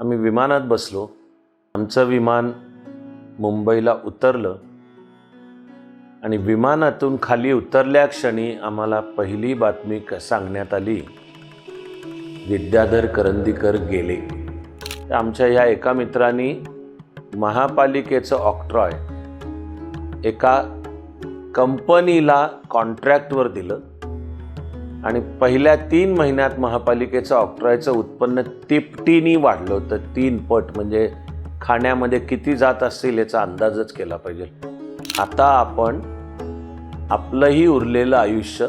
आम्ही विमानात बसलो. आमचं विमान मुंबईला उतरलं आणि विमानातून खाली उतरल्या क्षणी आम्हाला पहिली बातमी क सांगण्यात आली. विद्याधर करंदीकर गेले. आमच्या ह्या एका मित्रांनी महापालिकेचं ऑक्ट्रॉय एका कंपनीला कॉन्ट्रॅक्टवर दिलं. आणि पहिल्या तीन महिन्यात महापालिकेचं ऑक्ट्रॉयचं उत्पन्न तिपटीनी वाढलं होतं. तीन पट म्हणजे खाण्यामध्ये किती जात असतील याचा अंदाजच केला पाहिजे. आता आपण आपलंही उरलेलं आयुष्य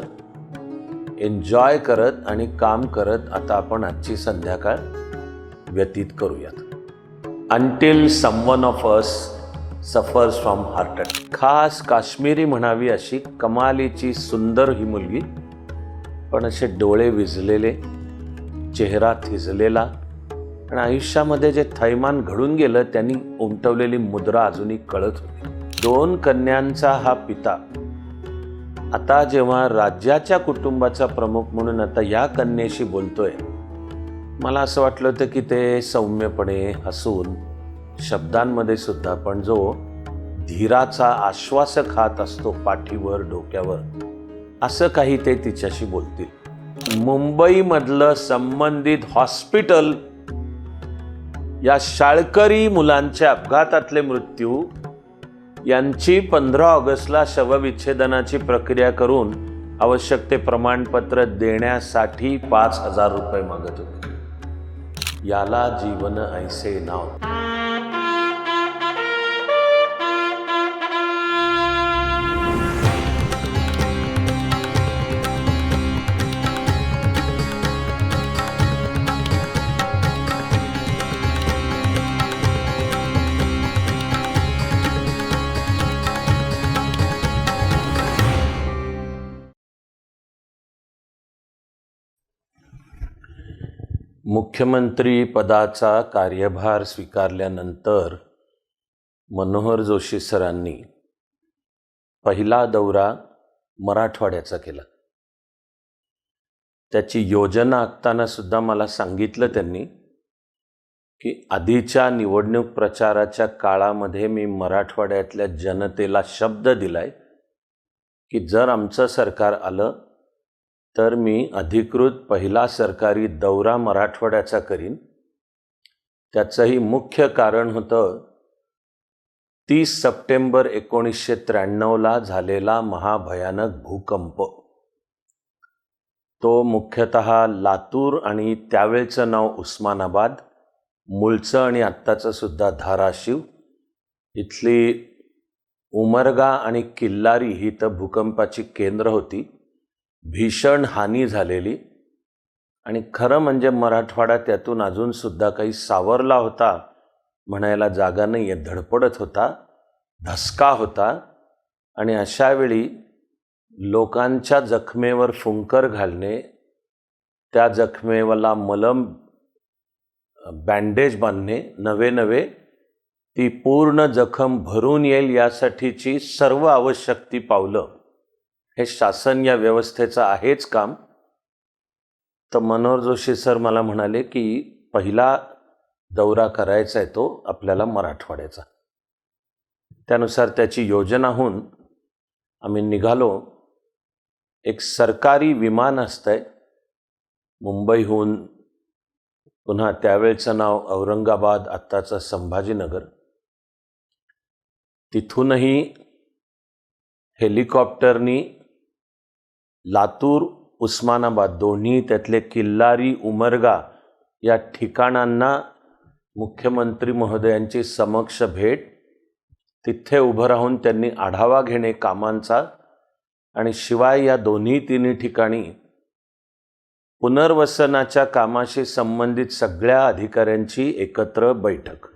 एन्जॉय करत आणि काम करत आता आपण आजची संध्याकाळ व्यतीत करूयात. Until someone of us suffers from heart attack खास काश्मीरी म्हणावी अशी कमालीची सुंदर ही मुलगी पण असे डोळे विजलेले चेहरा थिजलेला आणि आयुष्यामध्ये जे थैमान घडून गेलं त्यांनी उमटवलेली मुद्रा अजूनही कळत होती. दोन कन्यांचा हा पिता. आता जेव्हा राज्याच्या कुटुंबाचा प्रमुख म्हणून आता या कन्येशी बोलतोय मला असं वाटलं होतं की ते सौम्यपणे हसून शब्दांमध्ये सुद्धा पण जो धीराचा आश्वासक हात असतो पाठीवर डोक्यावर असं काही ते तिच्याशी बोलतील. मुंबईमधलं संबंधित हॉस्पिटल या शाळकरी मुलांच्या अपघातातले मृत्यू यांची पंधरा ऑगस्टला शवविच्छेदनाची प्रक्रिया करून आवश्यक ते प्रमाणपत्र देण्यासाठी पाच हजार रुपये मागत होते. याला जीवन ऐसे नाव. मुख्यमंत्री पदाचा कार्यभार स्वीकारल्यानंतर मनोहर जोशी सरांनी पहिला दौरा मराठवाड्याचा केला. त्याची योजना आखताना सुद्धा मला सांगितलं त्यांनी की आधीच्या निवडणूक प्रचाराच्या काळामध्ये मी मराठवाड्यातल्या जनतेला शब्द दिलाय की जर आमचं सरकार आलं तर मी अधिकृत पहिला सरकारी दौरा मराठवाड्याचा करीन. त्याचंही मुख्य कारण होतं तीस सप्टेंबर एकोणीसशे त्र्याण्णवला झालेला महाभयानक भूकंप. तो मुख्यतः लातूर आणि त्यावेळचं नाव उस्मानाबाद मूळचं आणि आत्ताचं सुद्धा धाराशिव इथली उमरगा आणि किल्लारी ही तर भूकंपाची केंद्र होती. भीषण हानी झालेली. आणि खरं म्हणजे मराठवाडा त्यातून अजूनसुद्धा काही सावरला होता म्हणायला जागा नाही आहे धडपडत होता धसका होता. आणि अशावेळी लोकांच्या जखमेवर फुंकर घालणे त्या जखमेला मलम बँडेज बांधणे नवे नवे ती पूर्ण जखम भरून येईल यासाठीची सर्व आवश्यक ती पावलं. हे शासन या व्यवस्थेचं आहेच काम. तर मनोहर जोशी सर मला म्हणाले की पहिला दौरा करायचा आहे तो आपल्याला मराठवाड्याचा. त्यानुसार त्याची योजना होऊन आम्ही निघालो. एक सरकारी विमान असतंय मुंबईहून पुन्हा त्यावेळचं नाव औरंगाबाद आत्ताचं संभाजीनगर. तिथूनही हेलिकॉप्टरनी लातूर उस्मानाबाद दोन्ही त्यातले किल्लारी उमरगा या ठिकाणांना मुख्यमंत्री महोदयांची समक्ष भेट. तिथे उभं राहून त्यांनी आढावा घेणे कामांचा आणि शिवाय या दोन्ही तिन्ही ठिकाणी पुनर्वसनाच्या कामाशी संबंधित सगळ्या अधिकाऱ्यांची एकत्र बैठक.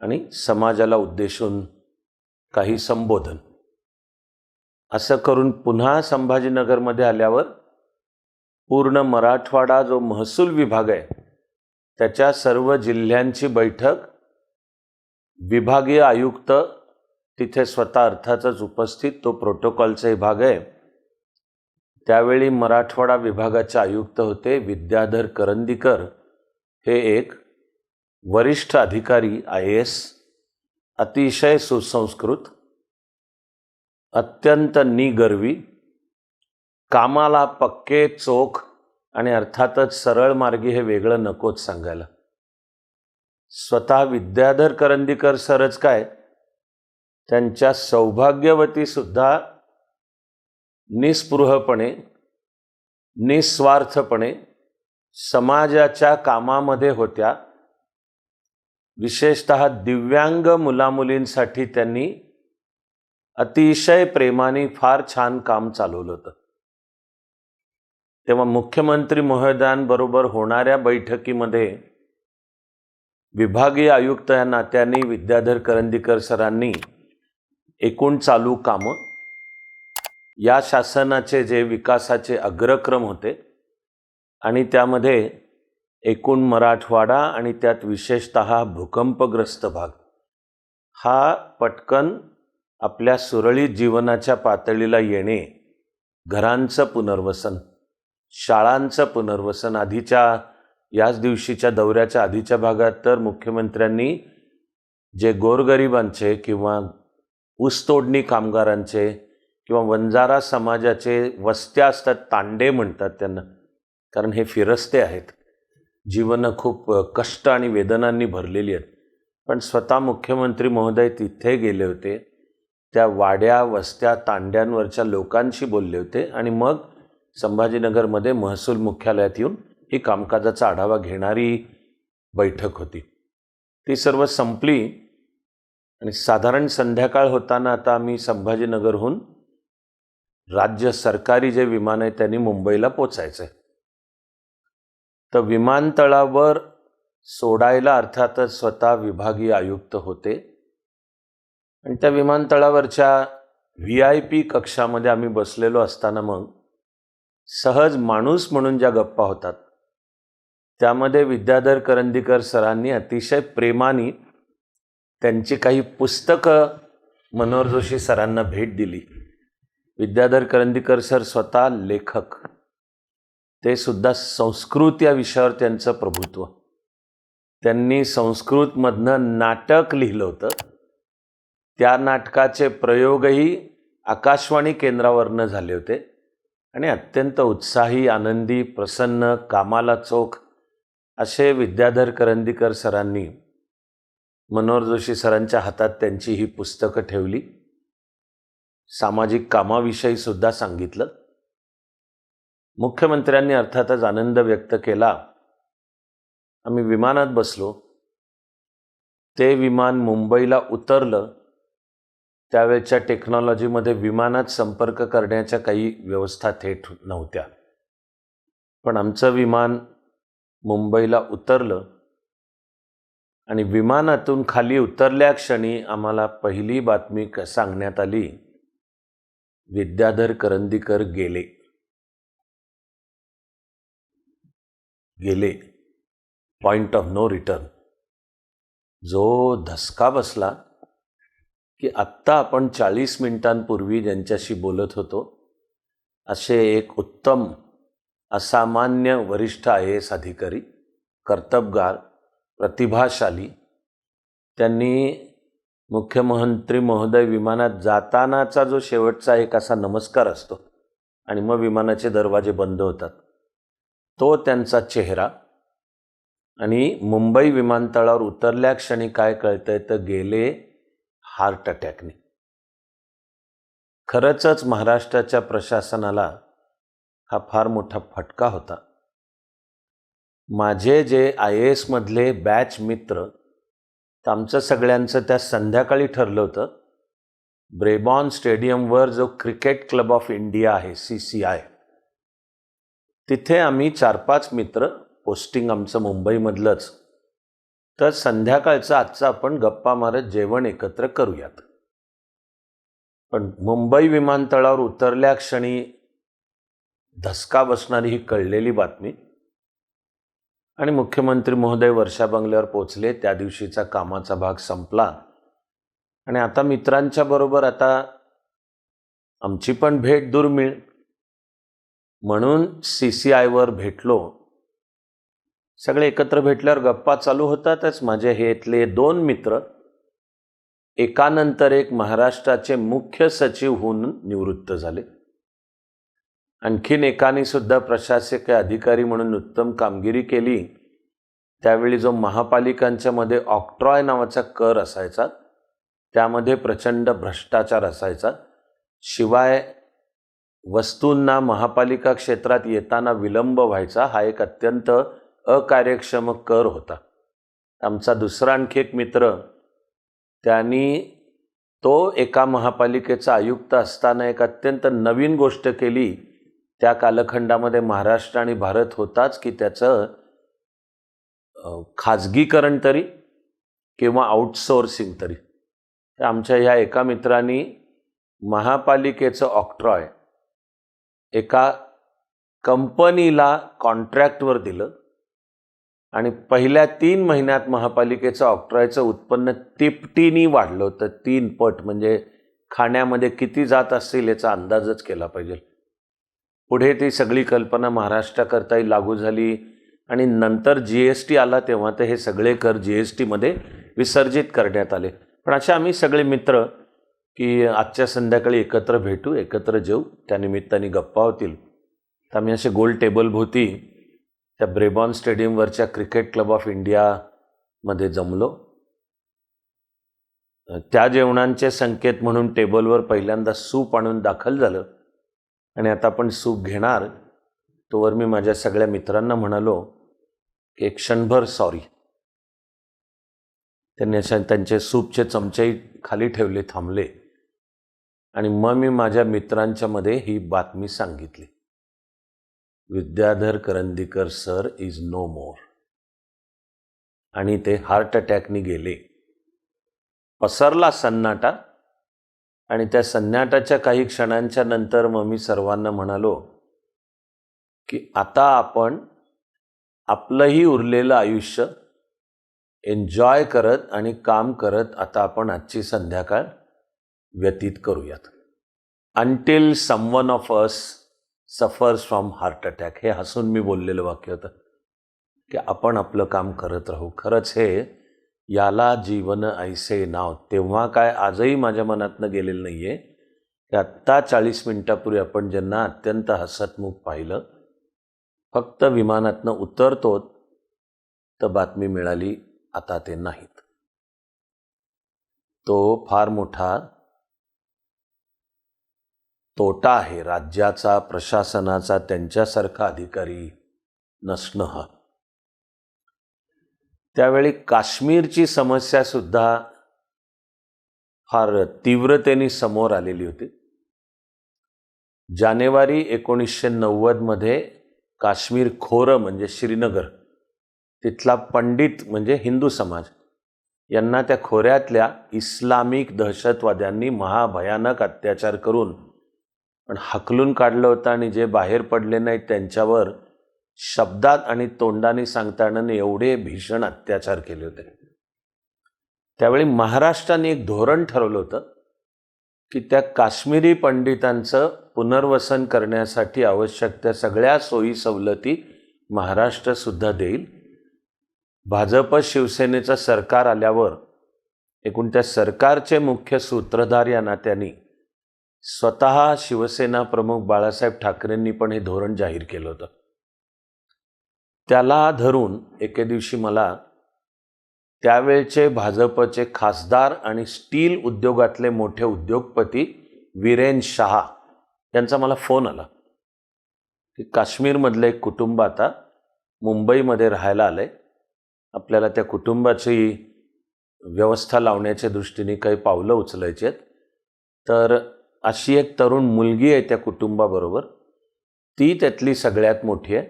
आणि समाजाला उद्देशून काही संबोधन. असं करून पुन्हा संभाजीनगरमध्ये आल्यावर पूर्ण मराठवाडा जो महसूल विभाग आहे त्याच्या सर्व जिल्ह्यांची बैठक विभागीय आयुक्त तिथे स्वतः अर्थातच उपस्थित तो प्रोटोकॉलचा विभाग आहे. त्यावेळी मराठवाडा विभागाचे आयुक्त होते विद्याधर करंदीकर. हे एक वरिष्ठ अधिकारी आय एस अतिशय सुसंस्कृत अत्यंत निगर्वी कामाला पक्के चोख आणि अर्थातच सरळ मार्गी हे वेगळं नकोच सांगायला. स्वतः विद्याधर करंदीकर सरच काय? त्यांच्या सौभाग्यवती सुद्धा निस्पृहपणे निस्वार्थपणे समाजाच्या कामामध्ये होत्या. विशेषत दिव्यांग मुलामुलींसाठी त्यांनी अतिशय प्रेमाने फार छान काम चालवलं होतं. तेव्हा मुख्यमंत्री महोदयांबरोबर होणाऱ्या बैठकीमध्ये विभागीय आयुक्त या नात्याने विद्याधर करंदीकर सरांनी एकूण चालू कामं या शासनाचे जे विकासाचे अग्रक्रम होते आणि त्यामध्ये एकूण मराठवाडा आणि त्यात विशेषत भूकंपग्रस्त भाग हा पटकन आपल्या सुरळीत जीवनाच्या पातळीला येणे घरांचं पुनर्वसन शाळांचं पुनर्वसन आधीच्या याच दिवशीच्या दौऱ्याच्या आधीच्या भागात तर मुख्यमंत्र्यांनी जे गोरगरिबांचे किंवा ऊसतोडणी कामगारांचे किंवा वंजारा समाजाचे वस्त्या असतात तांडे म्हणतात त्यांना. कारण हे फिरस्ते आहेत. जीवनं खूप कष्ट आणि वेदनांनी भरलेली आहेत. पण स्वतः मुख्यमंत्री महोदय तिथे गेले होते. त्या वाड्या वस्त्या तांड्यांवरच्या लोकांशी बोलले होते आणि मग संभाजीनगरमध्ये महसूल मुख्यालयात येऊन ही कामकाजाचा आढावा घेणारी बैठक होती. ती सर्व संपली आणि साधारण संध्याकाळ होताना आता आम्ही संभाजीनगरहून राज्य सरकारी जे विमान आहे त्यांनी मुंबईला पोचायचं आहे तर विमानतळावर सोडायला अर्थातच स्वतः विभागीय आयुक्त होते. आणि त्या विमानतळावरच्या व्ही आय पी कक्षामध्ये आम्ही बसलेलो असताना मग सहज माणूस म्हणून ज्या गप्पा होतात त्यामध्ये विद्याधर करंदीकर सरांनी अतिशय प्रेमाने त्यांची काही पुस्तकं मनोहर जोशी सरांना भेट दिली. विद्याधर करंदीकर सर स्वतः लेखक. ते सुद्धा संस्कृत या विषयावर त्यांचं प्रभुत्व. त्यांनी संस्कृतमधनं नाटक लिहिलं होतं. त्या नाटकाचे प्रयोगही आकाशवाणी केंद्रावरनं झाले होते. आणि अत्यंत उत्साही आनंदी प्रसन्न कामाला चोख असे विद्याधर करंदीकर सरांनी मनोहर जोशी सरांच्या हातात त्यांची ही पुस्तकं ठेवली. सामाजिक कामाविषयी सुद्धा सांगितलं. मुख्यमंत्र्यांनी अर्थातच आनंद व्यक्त केला. आम्ही विमानात बसलो. ते विमान मुंबईला उतरलं. त्यावेळच्या टेक्नॉलॉजीमध्ये विमानात संपर्क करण्याच्या काही व्यवस्था थेट नव्हत्या. पण आमचं विमान मुंबईला उतरलं आणि विमानातून खाली उतरल्या क्षणी आम्हाला पहिली बातमी क सांगण्यात आली विद्याधर करंदीकर गेले. गेले. पॉइंट ऑफ नो रिटर्न जो धसका बसला की आत्ता आपण चाळीस मिनिटांपूर्वी ज्यांच्याशी बोलत होतो असे एक उत्तम असामान्य वरिष्ठ आय एस अधिकारी कर्तबगार प्रतिभाशाली त्यांनी मुख्यमंत्री महोदय विमानात जातानाचा जो शेवटचा एक असा नमस्कार असतो आणि मग विमानाचे दरवाजे बंद होतात तो त्यांचा चेहरा आणि मुंबई विमानतळावर उतरल्या क्षणी काय कळतंय तर गेले हार्ट अटॅकने. खरंच महाराष्ट्राच्या प्रशासनाला हा फार मोठा फटका होता. माझे जे आय ए एसमधले बॅच मित्र तर आमचं सगळ्यांचं त्या संध्याकाळी ठरलं होतं ब्रेबॉन स्टेडियमवर जो क्रिकेट क्लब ऑफ इंडिया आहे सी सी आय तिथे आम्ही चार पाच मित्र पोस्टिंग आमचं मुंबईमधलंच तर संध्याकाळचं आजचं आपण गप्पा मारत जेवण एकत्र करूयात. पण मुंबई विमानतळावर उतरल्या क्षणी धसका बसणारी ही कळलेली बातमी आणि मुख्यमंत्री महोदय वर्षा बंगल्यावर पोचले त्या दिवशीचा कामाचा भाग संपला. आणि आता मित्रांच्या बरोबर आता आमची पण भेट दुर्मिळ. म्हणून सी सी आयवर भेटलो. सगळे एकत्र भेटल्यावर गप्पा चालू होतातच. माझे हे इथले दोन मित्र एकानंतर एक महाराष्ट्राचे मुख्य सचिव होऊन निवृत्त झाले. आणखीन एकाने सुद्धा प्रशासकीय अधिकारी म्हणून उत्तम कामगिरी केली. त्यावेळी जो महापालिकांच्या मध्ये ऑक्ट्रॉय नावाचा कर असायचा त्यामध्ये प्रचंड भ्रष्टाचार असायचा. शिवाय वस्तूंना महापालिका क्षेत्रात येताना विलंब व्हायचा हा एक अत्यंत अकार्यक्षम कर होता. आमचा दुसरा आणखी एक मित्र त्यांनी तो एका महापालिकेचा आयुक्त असताना एक अत्यंत नवीन गोष्ट केली. त्या कालखंडामध्ये महाराष्ट्र आणि भारत होताच की त्याचं खाजगीकरण तरी किंवा आउटसोर्सिंग तरी. आमच्या ह्या एका मित्रांनी महापालिकेचं ऑक्ट्रॉय एका कंपनीला कॉन्ट्रॅक्टवर दिलं. आणि पहिल्या तीन महिन्यात महापालिकेचं ऑक्ट्रॉयचं उत्पन्न तिपटीनी वाढलं होतं. तीन पट म्हणजे खाण्यामध्ये किती जात असतील याचा अंदाजच केला पाहिजे. पुढे ती सगळी कल्पना महाराष्ट्राकरताही लागू झाली आणि नंतर जी एस टी आला तेव्हा ते हे सगळे कर जी एस टीमध्ये विसर्जित करण्यात आले. पण असे आम्ही सगळे मित्र की आजच्या संध्याकाळी एकत्र भेटू एकत्र जेऊ. त्यानिमित्ताने गप्पा होतील. तर आम्ही असे गोल टेबलभोवती त्या ब्रेबॉन स्टेडियमवरच्या क्रिकेट क्लब ऑफ इंडियामध्ये जमलो. त्या जेवणांचे संकेत म्हणून टेबलवर पहिल्यांदा सूप आणून दाखल झालं आणि आता आपण सूप घेणार. तोवर मी माझ्या सगळ्या मित्रांना म्हणालो की एक क्षणभर सॉरी त्यांनी अशा त्यांचे सूपचे चमचेही खाली ठेवले थांबले. आणि मग मी माझ्या मित्रांच्यामध्ये ही बातमी सांगितली. Vidyadhar Karandikar sir is no more. आणि ते हार्ट अटॅकनी गेले. पसरला सन्नाटा आणि त्या सन्नाटाच्या काही क्षणांच्या नंतर मग मी सर्वांना म्हणालो की आता आपण आपलंही उरलेलं आयुष्य एन्जॉय करत आणि काम करत आता आपण आजची संध्याकाळ व्यतीत करूयात. Until someone of us suffers from heart attack हे हसून मी बोललेलं वाक्य होतं. की आपण आपलं काम करत राहू. खरंच हे याला जीवन ऐसे नाव. तेव्हा काय आजही माझ्या मनातनं गेलेलं नाही आहे की आत्ता चाळीस मिनटापूर्वी आपण ज्यांना अत्यंत हसतमुख पाहिलं फक्त विमानातनं उतरतो तर बातमी मिळाली आता ते नाहीत. तो फार मोठा तोटा आहे. राज्याचा प्रशासनाचा त्यांच्यासारखा अधिकारी नसणं हा. त्यावेळी काश्मीरची समस्या सुद्धा फार तीव्रतेने समोर आलेली होती. जानेवारी एकोणीसशे नव्वदमध्ये काश्मीर खोरं म्हणजे श्रीनगर तिथला पंडित म्हणजे हिंदू समाज यांना त्या खोऱ्यातल्या इस्लामिक दहशतवाद्यांनी महाभयानक अत्याचार करून पण हकलून काढलं होतं आणि जे बाहेर पडले नाहीत त्यांच्यावर शब्दात आणि तोंडाने सांगताना एवढे भीषण अत्याचार केले होते. त्यावेळी महाराष्ट्राने एक धोरण ठरवलं होतं की त्या काश्मीरी पंडितांचं पुनर्वसन करण्यासाठी आवश्यक त्या सगळ्या सोयी सवलती महाराष्ट्र सुद्धा देईल. भाजप शिवसेनेचं सरकार आल्यावर एकूण त्या सरकारचे मुख्य सूत्रधार या नात्याने स्वतः शिवसेना प्रमुख बाळासाहेब ठाकरेंनी पण हे धोरण जाहीर केलं होतं. त्याला धरून एके दिवशी मला त्यावेळचे भाजपचे खासदार आणि स्टील उद्योगातले मोठे उद्योगपती वीरेन शहा यांचा मला फोन आला. की काश्मीरमधलं एक कुटुंब आता मुंबईमध्ये राहायला आलंय आपल्याला त्या कुटुंबाची व्यवस्था लावण्याच्या दृष्टीने काही पावलं उचलायची आहेत. तर अशी एक तरुण मुलगी आहे त्या कुटुंबाबरोबर. ती त्यातली सगळ्यात मोठी आहे.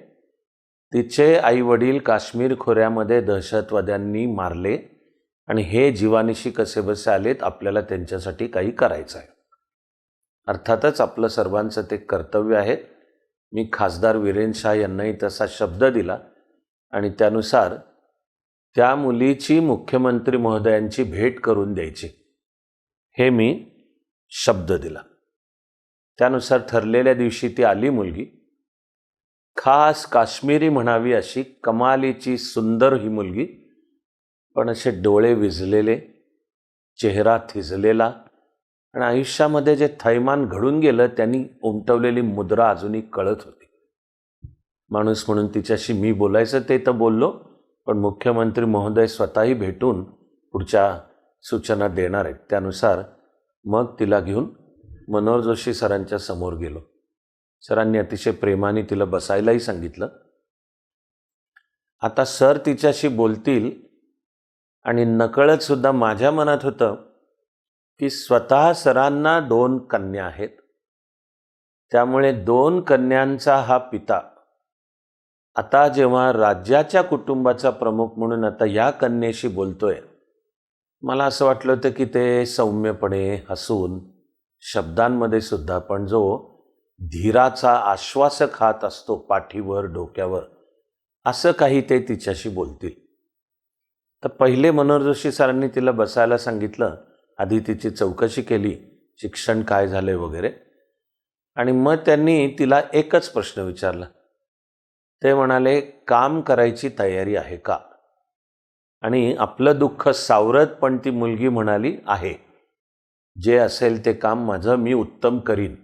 तिचे आईवडील काश्मीर खोऱ्यामध्ये दहशतवाद्यांनी मारले आणि हे जीवानिशी कसे बसे आलेत आपल्याला त्यांच्यासाठी काही करायचं आहे. अर्थातच आपलं सर्वांचं ते कर्तव्य आहे. मी खासदार वीरेन शाह यांनाही तसा शब्द दिला आणि त्यानुसार त्या मुलीची मुख्यमंत्री महोदयांची भेट करून द्यायची. हे मी शब्द दिला. त्यानुसार ठरलेल्या दिवशी ती आली मुलगी. खास काश्मीरी म्हणावी अशी कमालीची सुंदर ही मुलगी. पण असे डोळे विझलेले चेहरा थिजलेला आणि आयुष्यामध्ये जे थैमान घडून गेलं त्यांनी उमटवलेली मुद्रा अजूनही कळत होती. माणूस म्हणून तिच्याशी मी बोलायचं ते तर बोललो पण मुख्यमंत्री महोदय स्वतःही भेटून पुढच्या सूचना देणार आहेत. त्यानुसार मग तिला घेऊन मनोहर जोशी सरांच्या समोर गेलो. सरांनी अतिशय प्रेमाने तिला बसायलाही सांगितलं. आता सर तिच्याशी बोलतील आणि नकळत सुद्धा माझ्या मनात होतं की स्वतः सरांना दोन कन्या आहेत. त्यामुळे दोन कन्यांचा हा पिता. आता जेव्हा राज्याच्या कुटुंबाचा प्रमुख म्हणून आता या कन्येशी बोलतोय मला असं वाटलं होतं की ते सौम्यपणे हसून शब्दांमध्ये सुद्धा पण जो धीराचा आश्वासक हात असतो पाठीवर डोक्यावर असं काही ते तिच्याशी बोलतील. तर पहिले मनोहर जोशी सरांनी तिला बसायला सांगितलं. आधी तिची चौकशी केली शिक्षण काय झालं आहे वगैरे. आणि मग त्यांनी तिला एकच प्रश्न विचारला. ते म्हणाले काम करायची तयारी आहे का? आणि आपलं दुःख सावरत पण ती मुलगी म्हणाली आहे. जे असेल ते काम माझं मी उत्तम करीन.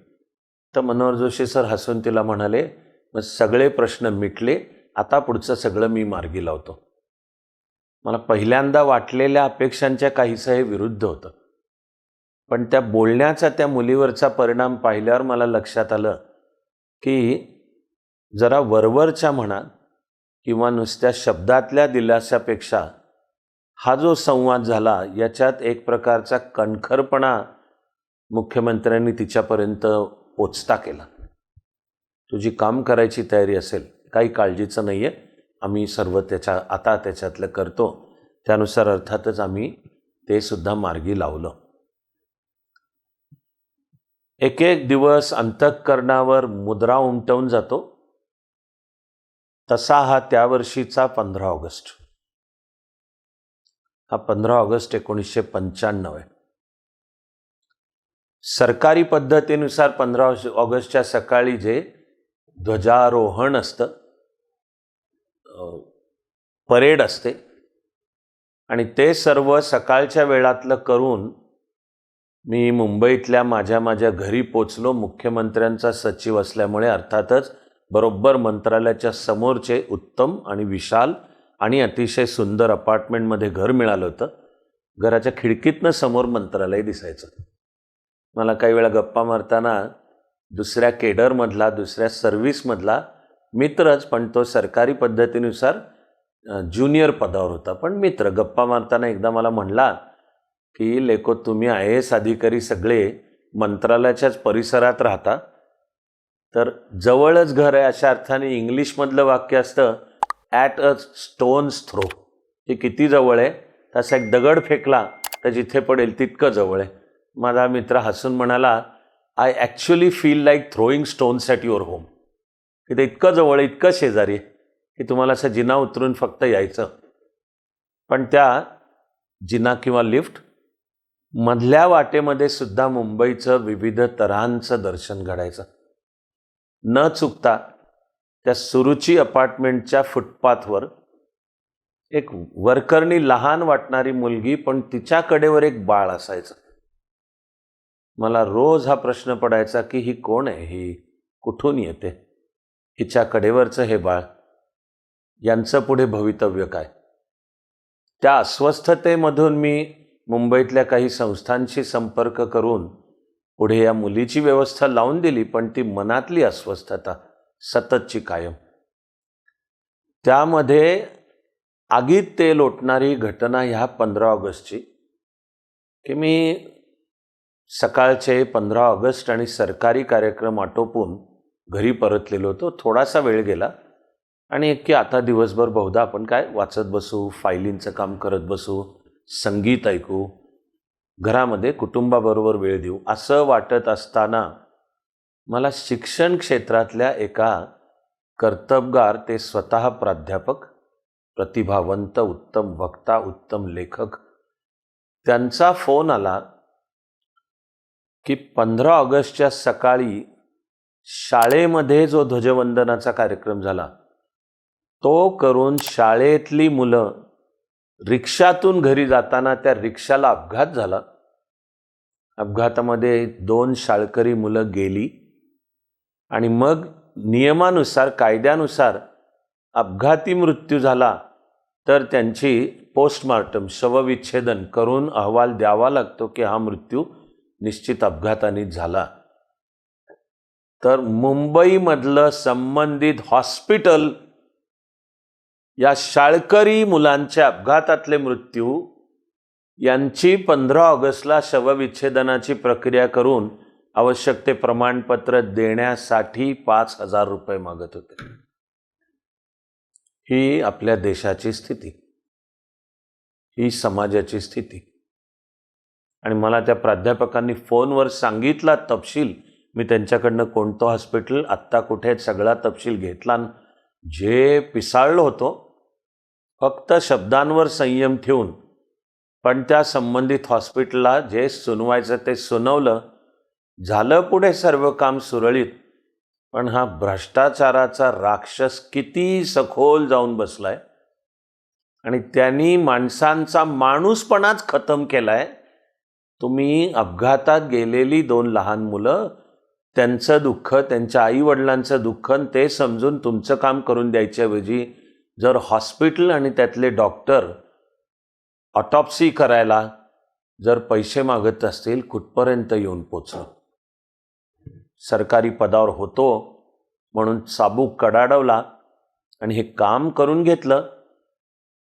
तर मनोहर जोशी सर हसून तिला म्हणाले मग सगळे प्रश्न मिटले आता पुढचं सगळं मी मार्गी लावतो. मला पहिल्यांदा वाटलेल्या अपेक्षांच्या काहीसं हे विरुद्ध होतं. पण त्या बोलण्याचा त्या मुलीवरचा परिणाम पाहिल्यावर मला लक्षात आलं की जरा वरवरच्या म्हणा किंवा नुसत्या शब्दातल्या दिलाशापेक्षा हा जो संवाद झाला याच्यात एक प्रकारचा कणखरपणा मुख्यमंत्र्यांनी तिच्यापर्यंत पोचता केला. तुझी काम करायची तयारी असेल काही काळजीचं नाही आहे आम्ही सर्व त्याच्या आता त्याच्यातलं करतो. त्यानुसार अर्थातच आम्ही ते सुद्धा मार्गी लावलं. एक एक दिवस अंतःकरणावर मुद्रा उमटवून जातो. तसा हा त्या वर्षीचा पंधरा ऑगस्ट. हा पंधरा ऑगस्ट एकोणीसशे पंच्याण्णव आहे. सरकारी पद्धतीनुसार पंधरा ऑगस्टच्या सकाळी जे ध्वजारोहण असतं परेड असते. आणि ते सर्व सकाळच्या वेळातलं करून मी मुंबईतल्या माझ्या माझ्या घरी पोचलो. मुख्यमंत्र्यांचा सचिव असल्यामुळे अर्थातच बरोबर मंत्रालयाच्या समोरचे उत्तम आणि विशाल आणि अतिशय सुंदर अपार्टमेंटमध्ये घर मिळालं होतं. घराच्या खिडकीतनं समोर मंत्रालय दिसायचं. मला काही वेळा गप्पा मारताना दुसऱ्या केडरमधला दुसऱ्या सर्व्हिसमधला मित्रच पण तो सरकारी पद्धतीनुसार ज्युनियर पदावर होता. पण मित्र गप्पा मारताना एकदा मला म्हणला की लेको तुम्ही आय एस अधिकारी सगळे मंत्रालयाच्याच परिसरात राहता. तर जवळच घर आहे अशा अर्थाने इंग्लिशमधलं वाक्य असतं. ॲट अ स्टोन्स थ्रो हे किती जवळ आहे? तसा एक दगड फेकला तर जिथे पडेल तितकं जवळ आहे. माझा मित्र हसून म्हणाला I actually feel like throwing stones at your home की ते इतकं जवळ आहे इतकं शेजारी आहे की तुम्हाला असं जिना उतरून फक्त यायचं. पण त्या जिना किंवा लिफ्ट मधल्या वाटेमध्ये सुद्धा मुंबईचं विविध तरांचं दर्शन घडायचं. न चुकता त्या सुरुची अपार्टमेंटच्या फुटपाथवर एक वर्करनी लहान वाटणारी मुलगी पण तिच्याकडेवर एक बाळ असायचं. मला रोज हा प्रश्न पडायचा की ही कोण आहे? ही कुठून येते? हिच्या कडेवरचं हे बाळ यांचं पुढे भवितव्य काय? त्या अस्वस्थतेमधून मी मुंबईतल्या काही संस्थांशी संपर्क करून पुढे या मुलीची व्यवस्था लावून दिली पण ती मनातली अस्वस्थता सततची कायम. त्यामध्ये आगीत तेल ओतणारी घटना ह्या पंधरा ऑगस्टची की मी सकाळचे पंधरा ऑगस्ट आणि सरकारी कार्यक्रम आटोपून घरी परतलेलो होतो. थोडासा वेळ गेला आणि एक की आता दिवसभर बहुधा आपण काय वाचत बसू फायलींचं काम करत बसू संगीत ऐकू घरामध्ये कुटुंबाबरोबर वेळ देऊ असं वाटत असताना मला शिक्षण क्षेत्रातल्या एका कर्तबगार ते स्वतः प्राध्यापक प्रतिभावंत उत्तम वक्ता उत्तम लेखक त्यांचा फोन आला की पंधरा ऑगस्टच्या सकाळी शाळेमध्ये जो ध्वजवंदनाचा कार्यक्रम झाला तो करून शाळेतली मुलं रिक्षातून घरी जाताना त्या रिक्षाला अपघात झाला. अपघातामध्ये दोन शाळकरी मुलं गेली. आणि मग नियमानुसार कायद्यानुसार अपघाती मृत्यू झाला तर त्यांची पोस्टमार्टम शवविच्छेदन करून अहवाल द्यावा लागतो की हा मृत्यू निश्चित अपघातानेच झाला. तर मुंबईमधलं संबंधित हॉस्पिटल या शाळकरी मुलांच्या अपघातातले मृत्यू यांची पंधरा ऑगस्टला शवविच्छेदनाची प्रक्रिया करून आवश्यक ते प्रमाणपत्र देण्यासाठी पाच हजार रुपये मागत होते. ही आपल्या देशाची स्थिती. ही समाजाची स्थिती. आणि मला त्या प्राध्यापकांनी फोनवर सांगितला तपशील. मी त्यांच्याकडनं कोणतं हॉस्पिटल आत्ता कुठे सगळा तपशील घेतला जे पिसाळलो होतो फक्त शब्दांवर संयम ठेवून. पण त्या संबंधित हॉस्पिटलला जे सुनवायचं ते सुनवलं झालं पुढे सर्व काम सुरळीत पण हा भ्रष्टाचाराचा राक्षस किती सखोल जाऊन बसलाय. आणि त्यांनी माणसांचा माणूसपणाच खतम केलाय. तुम्ही अपघातात गेलेली दोन लहान मुलं त्यांचं दुःख त्यांच्या आईवडिलांचं दुःख ते समजून तुमचं काम करून द्यायच्याऐवजी जर हॉस्पिटल आणि त्यातले डॉक्टर ऑटॉप्सी करायला जर पैसे मागत असतील कुठपर्यंत येऊन पोचलं? सरकारी पदावर होतो म्हणून चाबूक कडाडवला आणि हे काम करून घेतलं.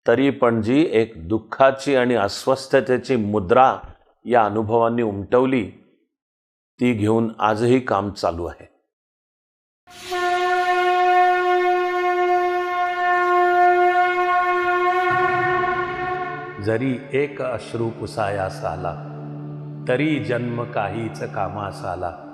तरी पण जी एक दुःखाची आणि अस्वस्थतेची मुद्रा या अनुभवांनी उमटवली ती घेऊन आजही काम चालू आहे. जरी एक अश्रू पुसायास आला तरी जन्म काहीच कामास आला.